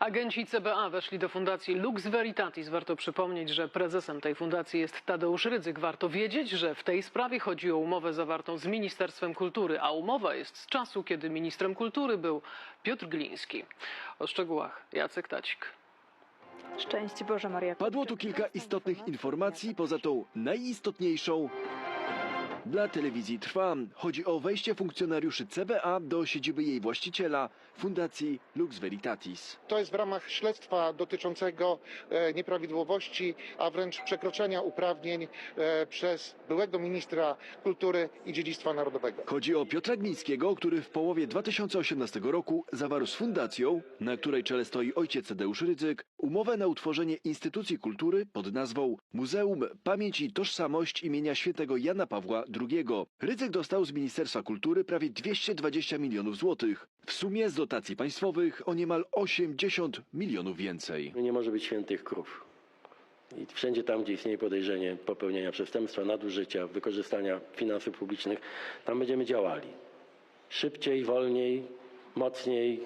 Agenci CBA weszli do fundacji Lux Veritatis. Warto przypomnieć, że prezesem tej fundacji jest Tadeusz Rydzyk. Warto wiedzieć, że w tej sprawie chodzi o umowę zawartą z Ministerstwem Kultury, a umowa jest z czasu, kiedy ministrem kultury był Piotr Gliński. O szczegółach Jacek Tacik. Szczęść Boże Maria. Padło tu kilka istotnych informacji, poza tą najistotniejszą. Dla telewizji trwa. Chodzi o wejście funkcjonariuszy CBA do siedziby jej właściciela, Fundacji Lux Veritatis. To jest w ramach śledztwa dotyczącego e, nieprawidłowości, a wręcz przekroczenia uprawnień e, przez byłego ministra kultury i dziedzictwa narodowego. Chodzi o Piotra Glińskiego, który w połowie 2018 roku zawarł z fundacją, na której czele stoi ojciec Tadeusz Rydzyk, umowę na utworzenie instytucji kultury pod nazwą Muzeum Pamięć i Tożsamość imienia świętego Jana Pawła II. Rydzyk dostał z Ministerstwa Kultury prawie 220 milionów złotych. W sumie z dotacji państwowych o niemal 80 milionów więcej. Nie może być świętych krów. I wszędzie tam, gdzie istnieje podejrzenie popełnienia przestępstwa, nadużycia, wykorzystania finansów publicznych, tam będziemy działali. Szybciej, wolniej, mocniej,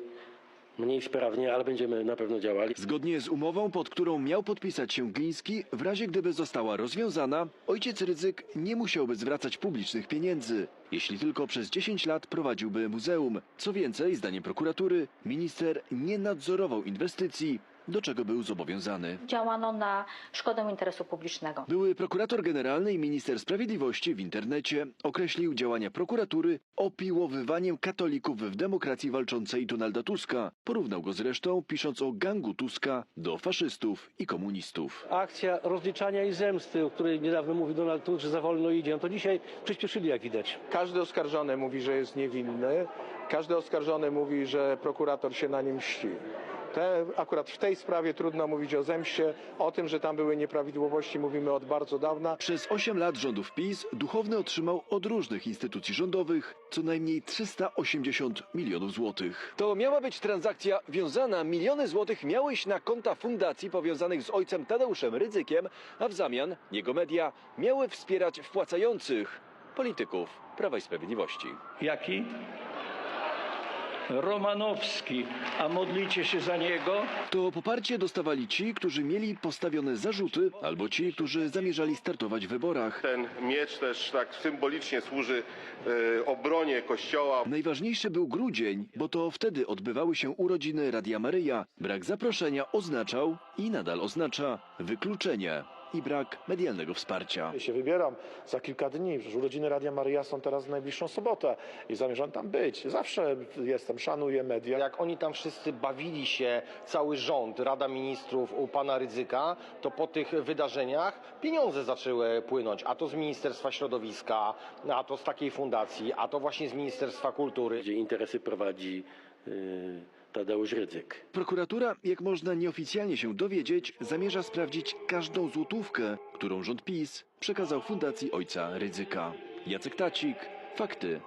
mniej sprawnie, ale będziemy na pewno działali. Zgodnie z umową, pod którą miał podpisać się Gliński, w razie gdyby została rozwiązana, ojciec Rydzyk nie musiałby zwracać publicznych pieniędzy, jeśli tylko przez 10 lat prowadziłby muzeum. Co więcej, zdaniem prokuratury, minister nie nadzorował inwestycji, do czego był zobowiązany. działano na szkodę interesu publicznego. Były prokurator generalny i minister sprawiedliwości w internecie określił działania prokuratury opiłowywaniem katolików w demokracji walczącej Donalda Tuska. Porównał go zresztą, pisząc o gangu Tuska do faszystów i komunistów. akcja rozliczania i zemsty, o której niedawno mówił Donald Tusk, że za wolno idzie, no to dzisiaj przyspieszyli, jak widać. Każdy oskarżony mówi, że jest niewinny. Każdy oskarżony mówi, że prokurator się na nim mści. Te, akurat w tej sprawie trudno mówić o zemście. O tym, że tam były nieprawidłowości, mówimy od bardzo dawna. Przez 8 lat rządów PiS duchowny otrzymał od różnych instytucji rządowych co najmniej 380 milionów złotych. To miała być transakcja wiązana. Miliony złotych miały iść na konta fundacji powiązanych z ojcem Tadeuszem Rydzykiem, a w zamian jego media miały wspierać wpłacających polityków Prawa i Sprawiedliwości. Jaki? Romanowski. A modlicie się za niego? To poparcie dostawali ci, którzy mieli postawione zarzuty, albo ci, którzy zamierzali startować w wyborach. Ten miecz też tak symbolicznie służy e, obronie Kościoła. Najważniejszy był grudzień, bo to wtedy odbywały się urodziny Radia Maryja. Brak zaproszenia oznaczał i nadal oznacza wykluczenie i brak medialnego wsparcia. Ja się wybieram za kilka dni, przecież urodziny Radia Maryja są teraz w najbliższą sobotę i zamierzam tam być. Zawsze jestem, szanuję media. Jak oni tam wszyscy bawili się, cały rząd, Rada Ministrów u pana Rydzyka, to po tych wydarzeniach pieniądze zaczęły płynąć. A to z Ministerstwa Środowiska, a to z takiej fundacji, a to właśnie z Ministerstwa Kultury. Gdzie interesy prowadzi yy, Tadeusz Rydzyk. Prokuratura, jak można nieoficjalnie się dowiedzieć, zamierza sprawdzić każdą złotówkę, którą rząd PiS przekazał Fundacji Ojca Rydzyka. Jacek Tacik, Fakty